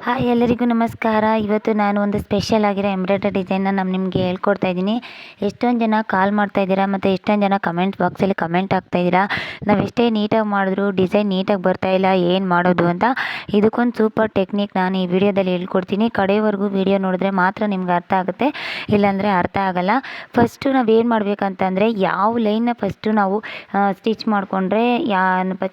Hi, ಎಲ್ಲರಿಗೂ ನಮಸ್ಕಾರ. ಇವತ್ತು ನಾನು ಒಂದು ಸ್ಪೆಷಲ್ ಆಗಿರೋ ಎಂಬ್ರಾಯ್ಡ್ರಿ ಡಿಸೈನ್ನ ನಾನು ನಿಮಗೆ ಹೇಳ್ಕೊಡ್ತಾ ಇದ್ದೀನಿ. ಎಷ್ಟೊಂದು ಜನ ಕಾಲ್ ಮಾಡ್ತಾ ಇದ್ದೀರಾ ಮತ್ತು ಎಷ್ಟೊಂದು ಜನ ಕಮೆಂಟ್ ಬಾಕ್ಸಲ್ಲಿ ಕಮೆಂಟ್ ಹಾಕ್ತಾ ಇದ್ದೀರಾ? ನಾವು ಎಷ್ಟೇ ನೀಟಾಗಿ ಮಾಡಿದ್ರು ಡಿಸೈನ್ ನೀಟಾಗಿ ಬರ್ತಾ ಇಲ್ಲ, ಏನು ಮಾಡೋದು ಅಂತ. ಇದಕ್ಕೊಂದು ಸೂಪರ್ ಟೆಕ್ನಿಕ್ ನಾನು ಈ ವಿಡಿಯೋದಲ್ಲಿ ಹೇಳ್ಕೊಡ್ತೀನಿ. ಕಡೆಯವರೆಗೂ ವಿಡಿಯೋ ನೋಡಿದ್ರೆ ಮಾತ್ರ ನಿಮ್ಗೆ ಅರ್ಥ ಆಗುತ್ತೆ, ಇಲ್ಲಾಂದರೆ ಅರ್ಥ ಆಗಲ್ಲ. ಫಸ್ಟು ನಾವು ಏನು ಮಾಡಬೇಕಂತಂದರೆ, ಯಾವ ಲೈನ್ನ ಫಸ್ಟು ನಾವು ಸ್ಟಿಚ್ ಮಾಡಿಕೊಂಡ್ರೆ ಯಾ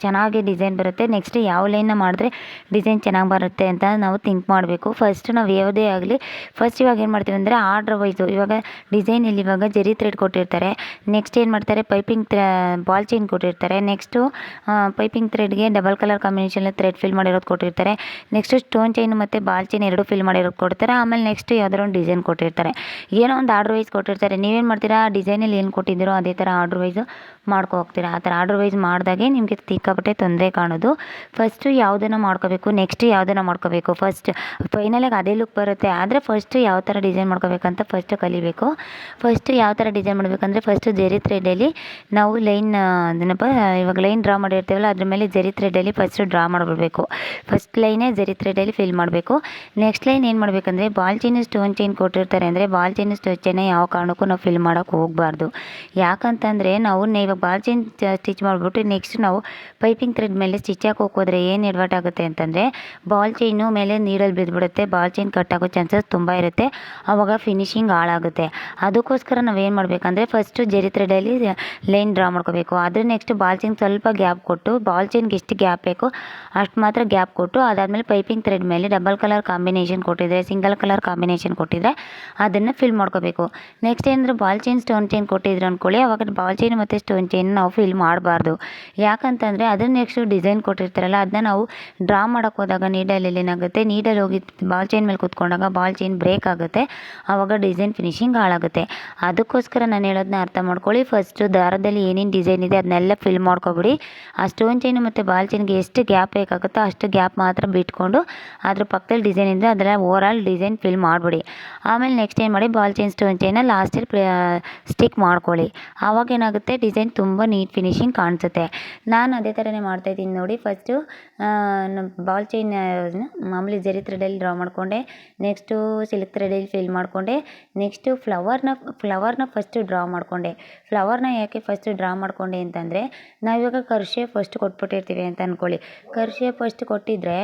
ಚೆನ್ನಾಗಿ ಡಿಸೈನ್ ಬರುತ್ತೆ. ನೆಕ್ಸ್ಟ್ ಯಾವ ಲೈನ್ನ ಮಾಡಿದ್ರೆ ಡಿಸೈನ್ ಚೆನ್ನಾಗಿ ಬರುತ್ತೆ ಅಂತ ನಾವು ಥಿಂಕ್ ಮಾಡಬೇಕು. ಫಸ್ಟ್ ನಾವು ಯಾವುದೇ ಆಗಲಿ ಫಸ್ಟ್ ಇವಾಗ ಏನು ಮಾಡ್ತೀವಿ ಅಂದರೆ ಆರ್ಡ್ರ್ ವೈಸು ಇವಾಗ ಡಿಸೈನಲ್ಲಿ ಇವಾಗ ಜರಿ ಥ್ರೆಡ್ ಕೊಟ್ಟಿರ್ತಾರೆ. ನೆಕ್ಸ್ಟ್ ಏನು ಮಾಡ್ತಾರೆ ಪೈಪಿಂಗ್ ಬಾಲ್ ಚೈನ್ ಕೊಟ್ಟಿರ್ತಾರೆ. ನೆಕ್ಸ್ಟು ಪೈಪಿಂಗ್ ಥ್ರೆಡ್ಗೆ ಡಬಲ್ ಕಲರ್ ಕಾಂಬಿನೇಷನಲ್ಲಿ ಥ್ರೆಡ್ ಫಿಲ್ ಮಾಡಿರೋದು ಕೊಟ್ಟಿರ್ತಾರೆ. ನೆಕ್ಸ್ಟು ಸ್ಟೋನ್ ಚೈನ್ ಮತ್ತು ಬಾಲ್ ಚೈನ್ ಎರಡು ಫಿಲ್ ಮಾಡಿರೋದು ಕೊಡ್ತಾರೆ. ಆಮೇಲೆ ನೆಕ್ಸ್ಟ್ ಯಾವ್ದಾರು ಒಂದು ಡಿಸೈನ್ ಕೊಟ್ಟಿರ್ತಾರೆ. ಏನೋ ಒಂದು ಆರ್ಡ್ರ್ ವೈಸ್ ಕೊಟ್ಟಿರ್ತಾರೆ. ನೀವೇನು ಮಾಡ್ತೀರಾ? ಡಿಸೈನಲ್ಲಿ ಏನು ಕೊಟ್ಟಿದ್ದೀರೋ ಅದೇ ಥರ ಆರ್ಡ್ರ್ ವೈಸು ಮಾಡ್ಕೊ ಹೋಗ್ತೀರಾ ಆ ಥರ ಆರ್ಡ್ರ್ ವೈಸ್ ಮಾಡಿದಾಗೆ ನಿಮಗೆ ತಿಕ್ಕಾಪಟ್ಟೆ ತೊಂದರೆ ಕಾಣೋದು. ಫಸ್ಟು ಯಾವುದನ್ನು ಮಾಡ್ಕೋಬೇಕು ನೆಕ್ಸ್ಟ್ ಯಾವುದನ್ನು ಮಾಡ್ಕೋಬೇಕು? ಫಸ್ಟ್ ಫೈನಲಾಗಿ ಅದೇ ಲುಕ್ ಬರುತ್ತೆ, ಆದರೆ ಫಸ್ಟು ಯಾವ ಥರ ಡಿಸೈನ್ ಮಾಡ್ಕೋಬೇಕಂತ ಫಸ್ಟು ಕಲಿಬೇಕು. ಫಸ್ಟು ಯಾವ ಥರ ಡಿಸೈನ್ ಮಾಡಬೇಕಂದ್ರೆ ಫಸ್ಟು ಜರಿ ಥ್ರೆಡಲ್ಲಿ ನಾವು ಲೈನ್ ಏನಪ್ಪ, ಇವಾಗ ಲೈನ್ ಡ್ರಾ ಮಾಡಿರ್ತೀವಲ್ಲ, ಅದ್ರ ಮೇಲೆ ಜರಿ ಥ್ರೆಡಲ್ಲಿ ಫಸ್ಟು ಡ್ರಾ ಮಾಡಿಬಿಡ್ಬೇಕು. ಫಸ್ಟ್ ಲೈನೇ ಜರಿ ಥ್ರೆಡಲ್ಲಿ ಫಿಲ್ ಮಾಡಬೇಕು. ನೆಕ್ಸ್ಟ್ ಲೈನ್ ಏನು ಮಾಡಬೇಕಂದ್ರೆ ಬಾಲ್ ಚೈನ್ ಸ್ಟೋನ್ ಚೈನ್ ಕೊಟ್ಟಿರ್ತಾರೆ, ಅಂದರೆ ಬಾಲ್ ಚೈನ್ ಸ್ಟೋನ್ ಚೈನೇ ಯಾವ ಕಾರಣಕ್ಕೂ ನಾವು ಫಿಲ್ ಮಾಡೋಕ್ಕೆ ಹೋಗಬಾರ್ದು. ಯಾಕಂತಂದರೆ ನಾವು ಇವಾಗ ಬಾಲ್ ಚೈನ್ ಸ್ಟಿಚ್ ಮಾಡಿಬಿಟ್ಟು ನೆಕ್ಸ್ಟ್ ನಾವು ಪೈಪಿಂಗ್ ಥ್ರೆಡ್ ಮೇಲೆ ಸ್ಟಿಚ್ ಹಾಕೋಕೆ ಹೋಗೋದ್ರೆ ಏನು ಎಡ್ವರ್ಟ್ ಆಗುತ್ತೆ ಅಂತಂದರೆ ಬಾಲ್ ಚೈನು ಮೇಲೆ ನೀರಲ್ಲಿ ಬಿದ್ದುಬಿಡುತ್ತೆ ಬಾಲ್ ಚೈನ್ ಕಟ್ ಆಗೋ ಚಾನ್ಸಸ್ ತುಂಬ ಇರುತ್ತೆ. ಆವಾಗ ಫಿನಿಶಿಂಗ್ ಹಾಳಾಗುತ್ತೆ. ಅದಕ್ಕೋಸ್ಕರ ನಾವು ಏನು ಮಾಡಬೇಕಂದ್ರೆ ಫಸ್ಟು ಜರಿ ಥ್ರೆಡಲ್ಲಿ ಲೈನ್ ಡ್ರಾ ಮಾಡ್ಕೋಬೇಕು. ಅದ್ರ ನೆಕ್ಸ್ಟ್ ಬಾಲ್ ಚೈನ್ ಸ್ವಲ್ಪ ಗ್ಯಾಪ್ ಕೊಟ್ಟು ಬಾಲ್ ಚೈನ್ಗೆ ಎಷ್ಟು ಗ್ಯಾಪ್ ಬೇಕು ಅಷ್ಟು ಮಾತ್ರ ಗ್ಯಾಪ್ ಕೊಟ್ಟು, ಅದಾದಮೇಲೆ ಪೈಪಿಂಗ್ ಥ್ರೆಡ್ ಮೇಲೆ ಡಬಲ್ ಕಲರ್ ಕಾಂಬಿನೇಷನ್ ಕೊಟ್ಟಿದ್ರೆ ಸಿಂಗಲ್ ಕಲರ್ ಕಾಂಬಿನೇಷನ್ ಕೊಟ್ಟಿದ್ರೆ ಅದನ್ನು ಫಿಲ್ ಮಾಡ್ಕೋಬೇಕು. ನೆಕ್ಸ್ಟ್ ಏನಂದ್ರೆ ಬಾಲ್ ಚೈನ್ ಸ್ಟೋನ್ ಚೈನ್ ಕೊಟ್ಟಿದ್ರು ಅಂದ್ಕೊಳ್ಳಿ ಅವಾಗ ಬಾಲ್ ಚೈನ್ ಮತ್ತು ಸ್ಟೋನ್ ಚೈನ್ ನಾವು ಫಿಲ್ ಮಾಡಬಾರ್ದು. ಯಾಕಂತಂದರೆ ಅದನ್ನು ನೆಕ್ಸ್ಟು ಡಿಸೈನ್ ಕೊಟ್ಟಿರ್ತಾರಲ್ಲ ಅದನ್ನ ನಾವು ಡ್ರಾ ಮಾಡೋಕೆ ಹೋದಾಗ ನೀಡಲಲ್ಲಿ ಏನಾಗುತ್ತೆ ನೀಡಲ್ಲಿ ಹೋಗಿ ಬಾಲ್ ಚೈನ್ ಮೇಲೆ ಕೂತ್ಕೊಂಡಾಗ ಬಾಲ್ ಚೈನ್ ಬ್ರೇಕ್ ಆಗುತ್ತೆ ಆವಾಗ ಡಿಸೈನ್ ಫಿನಿಶಿಂಗ್ ಹಾಳಾಗುತ್ತೆ. ಅದಕ್ಕೋಸ್ಕರ ನಾನು ಹೇಳೋದನ್ನ ಅರ್ಥ ಮಾಡ್ಕೊಳ್ಳಿ. ಫಸ್ಟು ದಾರದಲ್ಲಿ ಏನೇನು ಡಿಸೈನ್ ಇದೆ ಅದನ್ನೆಲ್ಲ ಫಿಲ್ ಮಾಡ್ಕೊಬಿಡಿ. ಆ ಸ್ಟೋನ್ ಚೈನು ಮತ್ತು ಬಾಲ್ ಚೈನ್ಗೆ ಎಷ್ಟು ಗ್ಯಾಪ್ ಬೇಕಾಗುತ್ತೋ ಅಷ್ಟು ಗ್ಯಾಪ್ ಮಾತ್ರ ಬಿಟ್ಕೊಂಡು ಅದ್ರ ಪಕ್ಕದಲ್ಲಿ ಡಿಸೈನ್ ಇದ್ದರೆ ಅದರ ಆಲ್ ಡಿಸೈನ್ ಫಿಲ್ ಮಾಡಿಬಿಡಿ. ಆಮೇಲೆ ನೆಕ್ಸ್ಟ್ ಏನು ಮಾಡಿ ಬಾಲ್ ಚೈನ್ ಸ್ಟೋನ್ ಚೈನ ಲಾಸ್ಟಲ್ಲಿ ಸ್ಟಿಕ್ ಮಾಡ್ಕೊಳ್ಳಿ. ಆವಾಗ ಏನಾಗುತ್ತೆ ಡಿಸೈನ್ ತುಂಬ ನೀಟ್ ಫಿನಿಶಿಂಗ್ ಕಾಣಿಸುತ್ತೆ. ನಾನು ಅದೇ ಥರನೇ ಮಾಡ್ತಾಯಿದ್ದೀನಿ ನೋಡಿ. ಫಸ್ಟು ಬಾಲ್ ಚೈನ್ ಮಾಮೂಲಿ ಜರಿ ಥ್ರೆಡಲ್ಲಿ ಡ್ರಾ ಮಾಡಿಕೊಂಡೆ. ನೆಕ್ಸ್ಟು ಸಿಲ್ಕ್ ಥ್ರೆಡಲ್ಲಿ ಫಿಲ್ ಮಾಡಿಕೊಂಡೆ. ನೆಕ್ಸ್ಟು ಫ್ಲವರ್ನ ಫ್ಲವರ್ನ ಫಸ್ಟು ಡ್ರಾ ಮಾಡಿಕೊಂಡೆ. ಫ್ಲವರ್ನ ಯಾಕೆ ಫಸ್ಟು ಡ್ರಾ ಮಾಡಿಕೊಂಡೆ ಅಂತಂದರೆ ನಾವಿವಾಗ ಕರ್ಷೆ ಫಸ್ಟ್ ಕೊಟ್ಬಿಟ್ಟಿರ್ತೀವಿ ಅಂತ ಅಂದ್ಕೊಳ್ಳಿ ಕರ್ಷೆ ಫಸ್ಟ್ ಕೊಟ್ಟಿದ್ದರೆ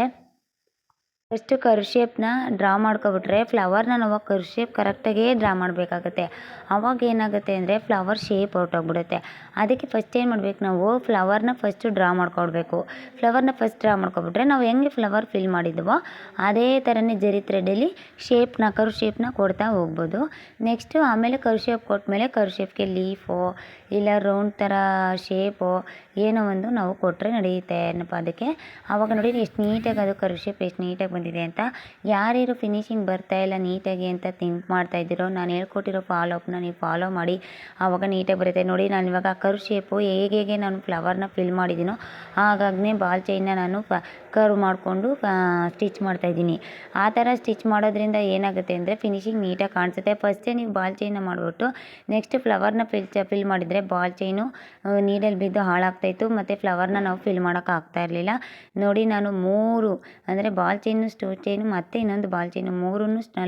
ಫಸ್ಟು ಕರ್ ಶೇಪ್ನ ಡ್ರಾ ಮಾಡ್ಕೊಬಿಟ್ರೆ ಫ್ಲವರ್ನ ನಾವು ಕರ್ ಶೇಪ್ ಕರೆಕ್ಟಾಗೇ ಡ್ರಾ ಮಾಡಬೇಕಾಗತ್ತೆ. ಆವಾಗ ಏನಾಗುತ್ತೆ ಅಂದರೆ ಫ್ಲವರ್ ಶೇಪ್ ಹೊರಟೋಗ್ಬಿಡುತ್ತೆ ಅದಕ್ಕೆ ಫಸ್ಟ್ ಏನು ಮಾಡ್ಬೇಕು ನಾವು ಫ್ಲವರ್ನ ಫಸ್ಟು ಡ್ರಾ ಮಾಡ್ಕೊಡ್ಬೇಕು. ಫ್ಲವರ್ನ ಫಸ್ಟ್ ಡ್ರಾ ಮಾಡ್ಕೊಬಿಟ್ರೆ ನಾವು ಹೆಂಗೆ ಫ್ಲವರ್ ಫಿಲ್ ಮಾಡಿದ್ವೋ ಅದೇ ಥರನೇ ಜರಿ ಥ್ರೆಡಲ್ಲಿ ಶೇಪ್ನ ಕರು ಶೇಪ್ನ ಕೊಡ್ತಾ ಹೋಗ್ಬೋದು. ನೆಕ್ಸ್ಟು ಆಮೇಲೆ ಕರು ಶೇಪ್ ಕೊಟ್ಟಮೇಲೆ ಕರು ಶೇಪ್ಗೆ ಲೀಫು ಇಲ್ಲ ರೌಂಡ್ ಥರ ಶೇಪು ಏನೋ ಒಂದು ನಾವು ಕೊಟ್ಟರೆ ನಡೆಯುತ್ತೆ ಏನಪ್ಪ ಅದಕ್ಕೆ. ಆವಾಗ ನೋಡಿ ಎಷ್ಟು ನೀಟಾಗಿ ಅದು ಕರು ಶೇಪ್ ಎಷ್ಟು ನೀಟಾಗಿ ಬಂದಿದೆ. ಅಂತ. ಯಾರ್ಯಾರು ಫಿನಿಶಿಂಗ್ ಬರ್ತಾ ಇಲ್ಲ ನೀಟಾಗಿ ಅಂತ ಥಿಂಕ್ ಮಾಡ್ತಾ ಇದ್ದೀರೋ, ನಾನು ಹೇಳ್ಕೊಟ್ಟಿರೋ ಫಾಲೋ ಅಪ್ನ ನೀವು ಫಾಲೋ ಮಾಡಿ. ಆವಾಗ ನೀಟಾಗಿ ಬರುತ್ತೆ. ನೋಡಿ, ನಾನು ಇವಾಗ ಕರ್ವ್ ಶೇಪು ಹೇಗೆ ಹೇಗೆ ನಾನು ಫ್ಲವರ್ನ ಫಿಲ್ ಮಾಡಿದ್ದೀನೋ ಹಾಗಾಗಿನೇ ಬಾಲ್ ಚೈನ್ನ ನಾನು ಫ ಕರ್ವ್ ಮಾಡಿಕೊಂಡು ಸ್ಟಿಚ್ ಮಾಡ್ತಾಯಿದ್ದೀನಿ ಆ ಥರ ಸ್ಟಿಚ್ ಮಾಡೋದ್ರಿಂದ ಏನಾಗುತ್ತೆ ಅಂದರೆ ಫಿನಿಶಿಂಗ್ ನೀಟಾಗಿ ಕಾಣಿಸುತ್ತೆ. ಫಸ್ಟೇ ನೀವು ಬಾಲ್ ಚೈನ್ನ ಮಾಡಿಬಿಟ್ಟು ನೆಕ್ಸ್ಟ್ ಫ್ಲವರ್ನ ಫಿಲ್ ಫಿಲ್ ಮಾಡಿದರೆ ಬಾಲ್ ಚೈನು ನೀರಲ್ಲಿ ಬಿದ್ದು ಹಾಳಾಗ್ತಾಯಿತ್ತು ಮತ್ತು ಫ್ಲವರ್ನ ನಾವು ಫಿಲ್ ಮಾಡೋಕ್ಕಾಗ್ತಾ ಇರಲಿಲ್ಲ. ನೋಡಿ, ನಾನು ಮೂರು, ಅಂದರೆ ಬಾಲ್ ಚೈನು ಸ್ಟೋನ್ ಚೈನು ಮತ್ತು ಇನ್ನೊಂದು ಬಾಲ್ ಚೈನು ಮೂರೂ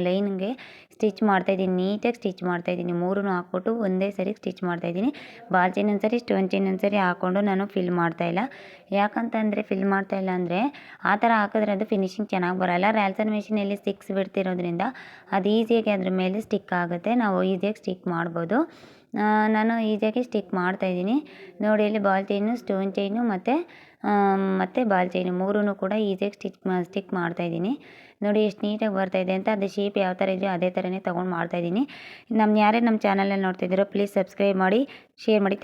ಲೈನ್ಗೆ ಸ್ಟಿಚ್ ಮಾಡ್ತಾಯಿದ್ದೀನಿ ನೀಟಾಗಿ ಸ್ಟಿಚ್ ಮಾಡ್ತಾಯಿದ್ದೀನಿ ಮೂರೂ ಹಾಕ್ಬಿಟ್ಟು ಒಂದೇ ಸರಿ ಸ್ಟಿಚ್ ಮಾಡ್ತಾಯಿದ್ದೀನಿ ಬಾಲ್ ಚೈನ್ ಒಂದು ಸರಿ ಸ್ಟೋನ್ ಚೈನ್ ಒಂದು ಸರಿ ಹಾಕ್ಕೊಂಡು ನಾನು ಫಿಲ್ ಮಾಡ್ತಾಯಿಲ್ಲ ಯಾಕಂತಂದರೆ ಫಿಲ್ ಮಾಡ್ತಾಯಿಲ್ಲ ಅಂದರೆ ಆ ಥರ ಹಾಕಿದ್ರೆ ಅದು ಫಿನಿಶಿಂಗ್ ಚೆನ್ನಾಗಿ ಬರೋಲ್ಲ. ರ್ಯಾಲ್ಸನ್ ಮೆಷಿನಲ್ಲಿ ಸ್ಟಿಕ್ಸ್ ಬಿಡ್ತಿರೋದ್ರಿಂದ ಅದು ಈಸಿಯಾಗಿ ಅದ್ರ ಮೇಲೆ ಸ್ಟಿಕ್ ಆಗುತ್ತೆ. ನಾವು ಈಸಿಯಾಗಿ ಸ್ಟಿಕ್ ಮಾಡ್ಬೋದು. ನಾನು ಈಸಿಯಾಗಿ ಸ್ಟಿಕ್ ಮಾಡ್ತಾಯಿದ್ದೀನಿ ನೋಡಿ, ಇಲ್ಲಿ ಬಾಲ್ ಚೈನು ಸ್ಟೋನ್ ಚೈನು ಮತ್ತು ಮತ್ತು ಬಾಲ್ ಚೈನು ಮೂರೂ ಕೂಡ ಈಸಿಯಾಗಿ ಸ್ಟಿಚ್ ಸ್ಟಿಕ್ ಮಾಡ್ತಾಯಿದ್ದೀನಿ ನೋಡಿ, ಎಷ್ಟು ನೀಟಾಗಿ ಬರ್ತಾಯಿದೆ ಅಂತ, ಅದು ಶೇಪ್ ಯಾವ ಥರ ಇದೆಯೋ ಅದೇ ಥರನೇ ತೊಗೊಂಡು ಮಾಡ್ತಾಯಿದ್ದೀನಿ ನಮ್ಮ ಯಾರೇ ನಮ್ಮ ಚಾನಲಲ್ಲಿ ನೋಡ್ತಿದ್ದೀರೋ ಪ್ಲೀಸ್ ಸಬ್ಸ್ಕ್ರೈಬ್ ಮಾಡಿ ಶೇರ್ ಮಾಡಿ.